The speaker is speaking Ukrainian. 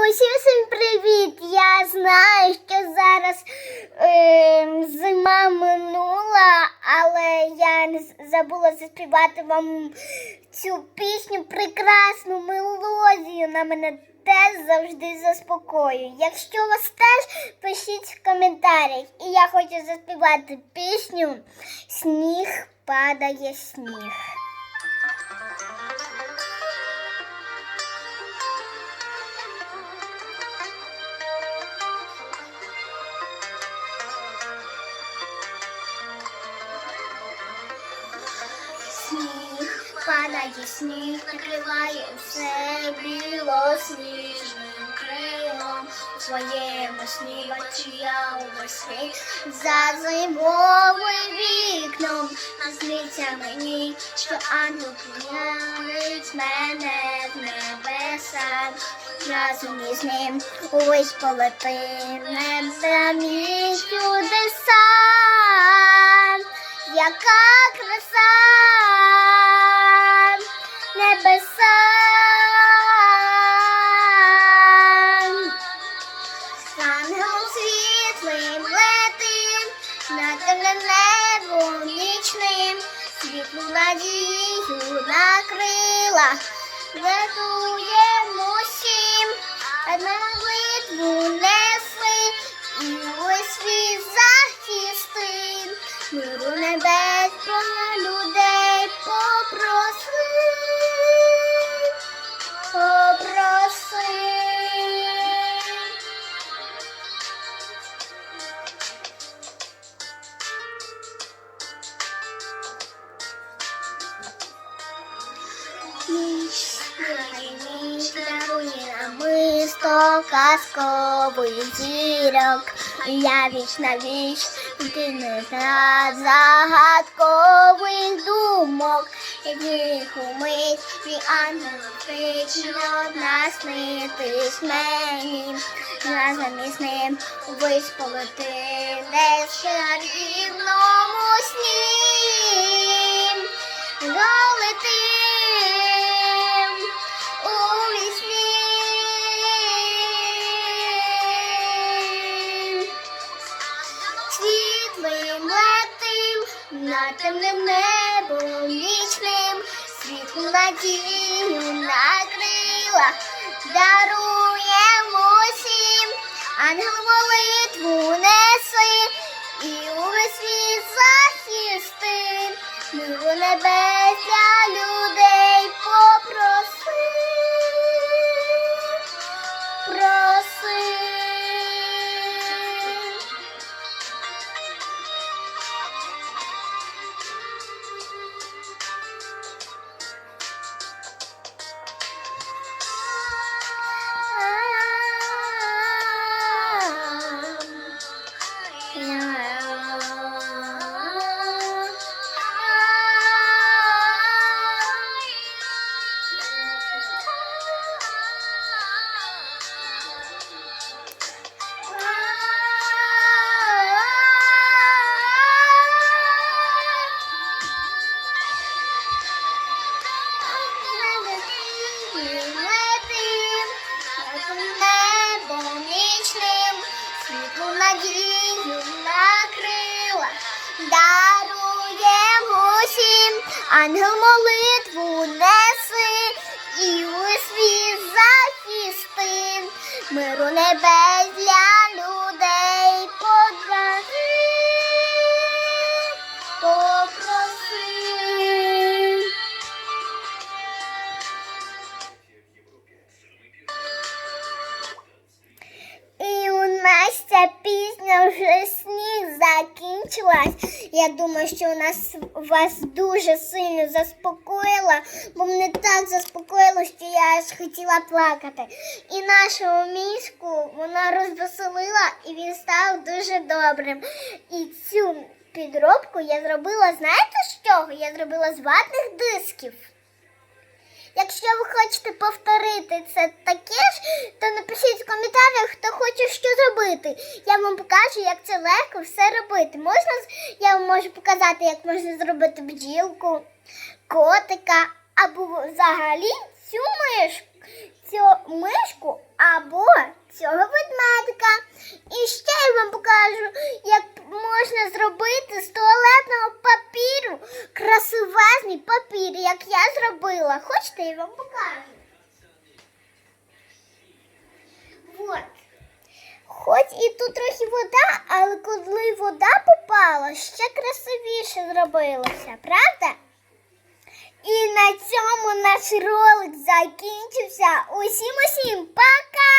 Усім всім привіт! Я знаю, що зараз е, зима минула, але я не забула заспівати вам цю пісню, прекрасну мелодію. На мене теж завжди заспокоює. Якщо вас теж пишіть в коментарях. І я хочу заспівати пісню Сніг падає сніг. Падає сніг, накриває усе білосніжним крилом. У своєму сні бачу я увесь за зимовим вікном. Насниться мені, що ангел прийнялить мене в небеса. Разом із ним увесь полетим небесні чудеса. Яка краса світлу надію на крилах, всім, на молитву несли, і ось світ захисти, миру небес про людей попроси, попроси. Ніч, ніч дарує намисто казковий зірок. Я віч на віч, ти не знає загадкових думок. Яких умить твій ангел вічно наснитись мені. Разом із ним вись полетим десь в чарівному сні. Над темним небом нічним, світлу надію на крилах даруємо усім, ангел молитву неси і увесь світ захисти, мило небес людей надію на крила, даруємо всім, ангел молитву неси, і у світ захисти, миру небес вже сніг закінчилась. Я думаю, що у нас вас дуже сильно заспокоїла, бо мене так заспокоїло, що я аж хотіла плакати. І нашого мішку вона розвеселила і він став дуже добрим. І цю підробку я зробила, знаєте з чого? Я зробила з ватних дисків. Якщо ви хочете повторити це таке ж, то напишіть в коментарях, хто хоче що зробити. Я вам покажу, як це легко все робити. Можна я вам можу показати, як можна зробити бджілку, котика або взагалі цю мишку, цю мишку або цього ведмедика. І ще я вам покажу, як можна зробити з туалетного папіру красивезний папір, як я зробила. Хочете, я вам покажу? Вот. Хоч і тут трохи вода, але коли вода попала, ще красивіше зробилося, правда? І на цьому наш ролик закінчився. Усім усім пока!